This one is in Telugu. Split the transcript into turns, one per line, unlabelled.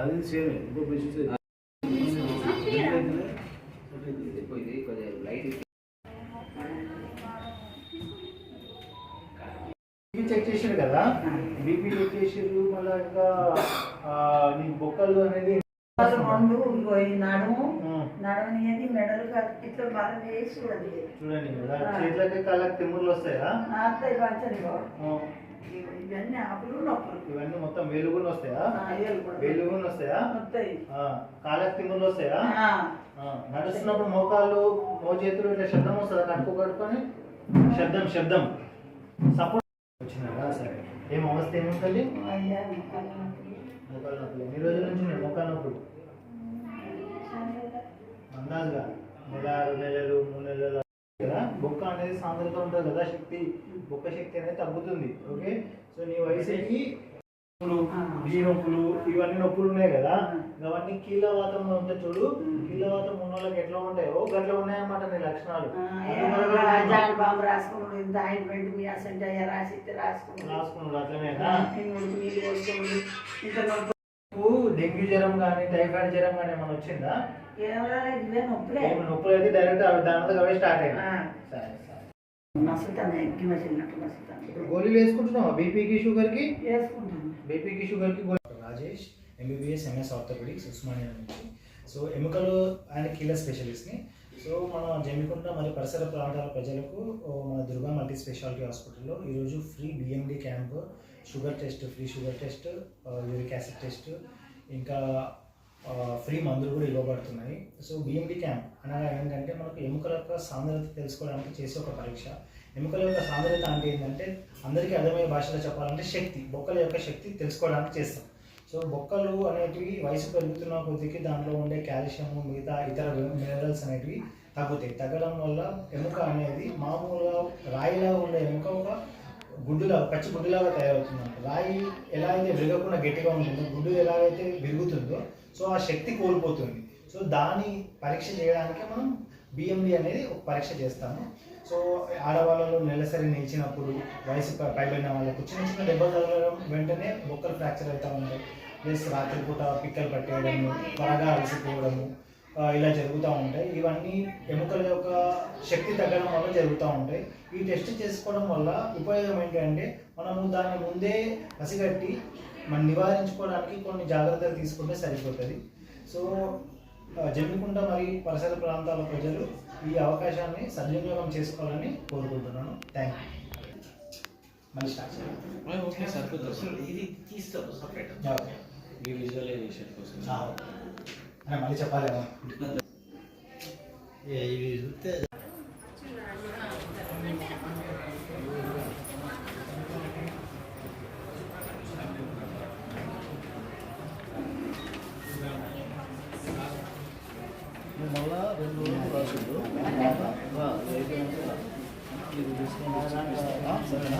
అది సేమ్ ఇంకో పొజిషన్ చెక్ చేసారు కదా? బీపీ చెక్ చేసారు మళ్ళీ ఇంకా నీ బొక్కలు అనేది
రెండు ఇంకో ఈ నడుము. నడవనియది మెడలు ఇట్లా బాగా వేసి చూడండి.
చూడండి కదా చేతులకి కాళ్ళకి తిమ్ముర్లు వస్తాయా?
అత్తయ్య పంచని ఇవన్నీ ఆపులు నొప్పులు.
ఇవన్నీ మొత్తం వెలుగుని వస్తాయా? వెలుగుని వస్తాయా?
వస్తాయి.
కాళ్ళకి తిమ్ముర్లు వస్తాయా? నడుస్తున్నప్పుడు మోకాళ్ళు మో చేతులు ఇట్లా శబ్దం వస్తుందా? కట్టుకో కట్టుకొని శబ్దం శబ్దం. సపోర్ట్ వచ్చినారా సరే. ఏం అవస్థ ఏముంటుంది
మోకాళ్ళ నొప్పులు.
ఎన్ని రోజుల నుంచి ఉన్నాయి మోకాళ్ళ నొప్పులు? అందాజుగా నెల ఆరు నెలలు మూడు నెలలు కదా? బొక్క అనేది సాంద్రత ఉంటుంది కదా శక్తి. బొక్క శక్తి అనేది తగ్గుతుంది ఓకే? సో నీ వయసుకి నొప్పులు ఈ నొప్పులు ఇవన్నీ నొప్పులు ఉన్నాయి కదా? అవన్నీ కీళ్ళవాతం ఉంటుంది చూడు ఉన్న వాళ్ళకి ఎట్లా ఉంటాయో గట్లా ఉన్నాయన్నమాట నీ లక్షణాలు.
బాంబు రాసుకోండి ఇంత ఆయింట్మెంట్ మీ అసెంట్ అయ్యా రాసి
రాసుకున్నాడు. అట్లనేనా నువ్వు డెంగ్యూ జ్వరం కానీ టైఫాయిడ్ జ్వరం కానీ ఏమైనా వచ్చిందా?
నొప్పులే.
నొప్పులు అయితే డైరెక్ట్ దాని మీద అవే స్టార్ట్
ఆ.
సరే ఇప్పుడు గోళీలు వేసుకుంటున్నావా? బీపీకి షుగర్కి?
వేసుకుంటాను.
బీపీకి షుగర్కి Rajesh MBBS MS orthopaedics Osmania నుంచి. సో ఎముకలు ఆయన కీళ్ళ స్పెషలిస్ట్ని. సో మన జమ్మికుంట మరియు పరిసర ప్రాంతాల ప్రజలకు మన దుర్గా మల్టీ స్పెషాలిటీ హాస్పిటల్లో ఈరోజు free BMD camp sugar test free sugar test uric acid test ఇంకా ఫ్రీ మందులు కూడా ఇవ్వబడుతున్నాయి. సో బిఎండి క్యాంప్ అనగా ఏంటంటే మనకు ఎముకల యొక్క సాంద్రత తెలుసుకోవడానికి చేసే ఒక పరీక్ష. ఎముకల యొక్క సాంద్రత అంటే ఏంటంటే అందరికీ అర్థమయ్యే భాషలో చెప్పాలంటే శక్తి బొక్కల యొక్క శక్తి తెలుసుకోవడానికి చేస్తాం. సో బొక్కలు అనేటివి వయసు పెరుగుతున్న కొద్దికి దాంట్లో ఉండే కాల్షియం మిగతా ఇతర మినరల్స్ అనేటివి తగ్గుతాయి. తగ్గడం వల్ల ఎముక అనేది మామూలుగా రాయిలా ఉండే ఎముక ఒక గుడ్డులాగా పచ్చి గుడ్డులాగా తయారవుతుంది రాయి ఎలా అయితే విరగకుండా గట్టిగా ఉంటుందో గుడ్డు ఎలాగైతే విరుగుతుందో సో ఆ శక్తి కోల్పోతుంది. సో దాని పరీక్ష చేయడానికి మనం బిఎండి అనేది ఒక పరీక్ష చేస్తాము. సో ఆడవాళ్ళలో నెలసరి నిలిచినప్పుడు వయసు పైబడిన వాళ్ళకు చిన్న చిన్న దెబ్బలు తగలడం వెంటనే బొక్కలు ఫ్రాక్చర్ అవుతూ ఉంటాయి. ప్లస్ రాత్రిపూట పిక్కలు పట్టేయడము త్వరగా అలసిపోవడము ఇలా జరుగుతూ ఉంటాయి. ఇవన్నీ ఎముకల యొక్క శక్తి తగ్గడం వల్ల జరుగుతూ ఉంటాయి. ఈ టెస్ట్ చేసుకోవడం వల్ల ఉపయోగం ఏంటంటే మనము దాన్ని ముందే పసిగట్టి మనం నివారించుకోవడానికి కొన్ని జాగ్రత్తలు తీసుకుంటే సరిపోతుంది. సో జమ్మికుంట మరియు పరిసర ప్రాంతాల ప్రజలు ఈ అవకాశాన్ని సద్వినియోగం చేసుకోవాలని కోరుకుంటున్నాను. థ్యాంక్ యూ మళ్ళీ స్టార్ట్
ఓకే ఇది తీస్తాం సపరేట్
ఓకే
మీ విజువలైజేషన్ కోసం.
ఆ, అన్న, మళ్ళీ చెప్పాలేమో.
ఇవి చూస్తే
మళ్ళా రెండు రోజులు రాసిండు ఇది తీసుకొని సరేనా